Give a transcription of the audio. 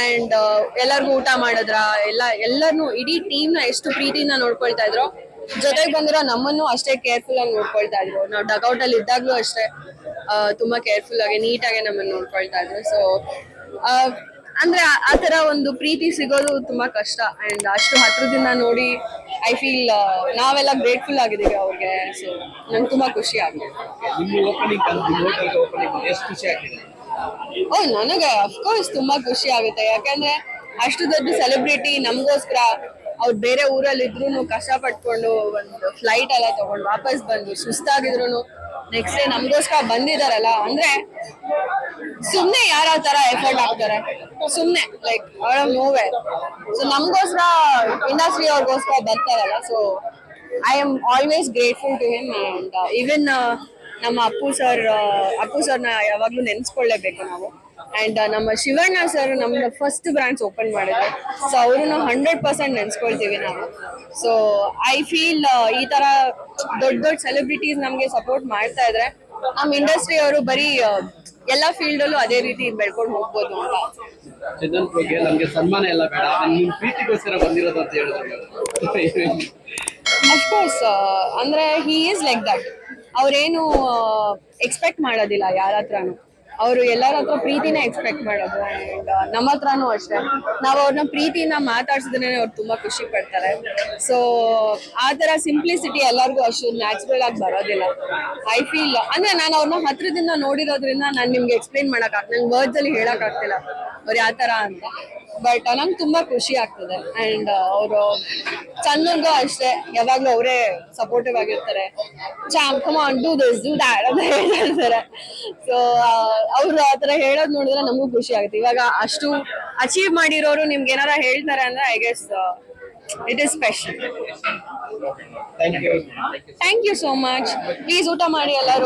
And ಎಲ್ಲರಿಗೂ ಊಟ ಮಾಡಿದ್ರ, ಎಲ್ಲ ಎಲ್ಲರನ್ನು ಇಡೀ ಟೀಮ್ನ ಎಷ್ಟು ಪ್ರೀತಿಯಿಂದ ನೋಡ್ಕೊಳ್ತಾ ಇದ್ರು, ಜೊತೆಗೆ ಬಂದಿರೋ ನಮ್ಮನ್ನು ಅಷ್ಟೇ ಕೇರ್ಫುಲ್ ಆಗಿ ನೋಡ್ಕೊಳ್ತಾ ಇದ್ರು. ನಾವು ಡಗೌಟ್ ಅಲ್ಲಿ ಇದ್ದಾಗ್ಲೂ ಅಷ್ಟೇ ತುಂಬಾ ಕೇರ್ಫುಲ್ ಆಗಿ ನೀಟಾಗಿ ನಮ್ಮನ್ನ ನೋಡ್ಕೊಳ್ತಾ ಇದ್ರು. ಸೊ ಅಂದ್ರೆ ಆ ತರ ಒಂದು ಪ್ರೀತಿ ಸಿಗೋದು ತುಂಬಾ ಕಷ್ಟ. ಅಂಡ್ ಅಷ್ಟು ಹತ್ರದಿಂದ ನೋಡಿ ಐ ಫೀಲ್ ನಾವೆಲ್ಲ ಗ್ರೇಟ್ಫುಲ್ ಆಗಿದ್ದೀವಿ ಅವ್ರಿಗೆ. ಸೊ ನಂಗೆ ತುಂಬಾ ಖುಷಿ ಆಗಿದೆ. ಓ, ನನಗೆ ಅಫ್ಕೋರ್ಸ್ ತುಂಬಾ ಖುಷಿ ಆಗುತ್ತೆ. ಯಾಕಂದ್ರೆ ಅಷ್ಟು ದೊಡ್ಡ ಸೆಲೆಬ್ರಿಟಿ ನಮಗೋಸ್ಕರ ಅವ್ರು ಬೇರೆ ಊರಲ್ಲಿ ಇದ್ರು ಕಷ್ಟ ಪಟ್ಕೊಂಡು ಒಂದು ಫ್ಲೈಟ್ ಎಲ್ಲ ತಗೊಂಡು ವಾಪಸ್ ಬಂದು ಸುಸ್ತಾಗಿದ್ರು ನೆಕ್ಸ್ಟ್ ಡೇ ನಮಗೋಸ್ಕರ ಬಂದಿದಾರಲ್ಲ, ಅಂದ್ರೆ ಸುಮ್ನೆ ಯಾರ ತರ ಎಫರ್ಟ್ ಹಾಕ್ತಾರೆ. ಸುಮ್ನೆ ಲೈಕ್ ಅವಳ ನೋವೇ ಸೊ ನಮಗೋಸ್ಕರ ಇಂಡಸ್ಟ್ರಿ ಅವ್ರಿಗೋಸ್ಕರ ಬರ್ತಾರಲ್ಲ so I am always grateful to him and even ನಮ್ಮ ಅಪ್ಪು ಸರ್ ಅಪ್ಪು ಸರ್ನ ಯಾವಾಗ್ಲೂ ನೆನೆಸ್ಕೊಳ್ಳೇಬೇಕು ನಾವು. ಅಂಡ್ ನಮ್ಮ ಶಿವಣ್ಣ ಸರ್ ನಮ್ಮ ಫಸ್ಟ್ ಬ್ರಾಂಚ್ ಓಪನ್ ಮಾಡಿದ್ರು. ಸೊ ಅವ್ರನ್ನು ಹಂಡ್ರೆಡ್ ಪರ್ಸೆಂಟ್ ನೆನ್ಸ್ಕೊಳ್ತೀವಿ ನಾವು. ಸೊ ಐ ಫೀಲ್ ಈ ತರ ದೊಡ್ಡ ದೊಡ್ಡ ಸೆಲೆಬ್ರಿಟೀಸ್ ನಮ್ಗೆ ಸಪೋರ್ಟ್ ಮಾಡ್ತಾ ಇದ್ರೆ ನಮ್ಮ ಇಂಡಸ್ಟ್ರಿ ಅವರು ಬರೀ ಎಲ್ಲ ಫೀಲ್ಡ್ ಅಲ್ಲೂ ಅದೇ ರೀತಿ ಬೆಳ್ಕೊಂಡು ಹೋಗ್ಬೋದು ಅಂತ. ಚಂದನ್ ಬಗ್ಗೆ ನಮ್ಗೆ ಸನ್ಮಾನ ಎಲ್ಲ ಬೇಡ. ನಾನು ನಿಮ್ ಪ್ರೀತಿಗೋಸ್ಕರ ಬಂದಿರೋದು ಅಂತ ಹೇಳಿದ್ರು. ಅಫ್ಕೋರ್ಸ್ ಅಂದ್ರೆ ಹಿ ಈಸ್ ಲೈಕ್ ದಟ್ ಅವ್ರೇನು ಎಕ್ಸ್ಪೆಕ್ಟ್ ಮಾಡೋದಿಲ್ಲ ಯಾರ ಹತ್ರನು. ಅವರು ಎಲ್ಲರ ಹತ್ರ ಪ್ರೀತಿನ ಎಕ್ಸ್ಪೆಕ್ಟ್ ಮಾಡೋದು ಅಂಡ್ ನಮ್ಮ ಹತ್ರನೂ ಅಷ್ಟೇ. ನಾವು ಅವ್ರನ್ನ ಪ್ರೀತಿಯಿಂದ ಮಾತಾಡ್ಸಿದ್ರೆ ಅವ್ರು ತುಂಬಾ ಖುಷಿ ಪಡ್ತಾರೆ. ಸೊ ಆ ತರ ಸಿಂಪ್ಲಿಸಿಟಿ ಎಲ್ಲರಿಗೂ ಅಷ್ಟು ನ್ಯಾಚುರಲ್ ಆಗಿ ಬರೋದಿಲ್ಲ. ಐ ಫೀಲ್ ಅಂದ್ರೆ ನಾನು ಅವ್ರನ್ನ ಹತ್ರದಿಂದ ನೋಡಿರೋದ್ರಿಂದ ನಾನು ನಿಮ್ಗೆ ಎಕ್ಸ್ಪ್ಲೈನ್ ಮಾಡಕ್ ನಂಗೆ ವರ್ಡ್ಸ್ ಅಲ್ಲಿ ಹೇಳಕ್ ಆಗ್ತಿಲ್ಲ. ಅವ್ರು ಯಾವ ತರ ಅಂತ. ಬಟ್ ನಂಗೆ ತುಂಬಾ ಖುಷಿ ಆಗ್ತದೆ. ಅಂಡ್ ಅವರು ಚಂದನ್ಗೂ ಅಷ್ಟೇ ಯಾವಾಗ್ಲೂ ಅವರೇ ಸಪೋರ್ಟಿವ್ ಆಗಿರ್ತಾರೆ. ಚಾಮ್ come on do this do that ಅಂತ ಹೇಳ್ತಾರೆ ಸೊ ಅವ್ರು ಆ ಥರ ಹೇಳೋದು ನೋಡಿದ್ರೆ ನಮಗೂ ಖುಷಿ ಆಗುತ್ತೆ. ಇವಾಗ ಅಷ್ಟು ಅಚೀವ್ ಮಾಡಿರೋರು ನಿಮ್ಗೆ ಏನಾರ ಹೇಳ್ತಾರೆ ಅಂದ್ರೆ I guess it is special thank you thank you so much please ಊಟ ಮಾಡಿ ಎಲ್ಲರೂ.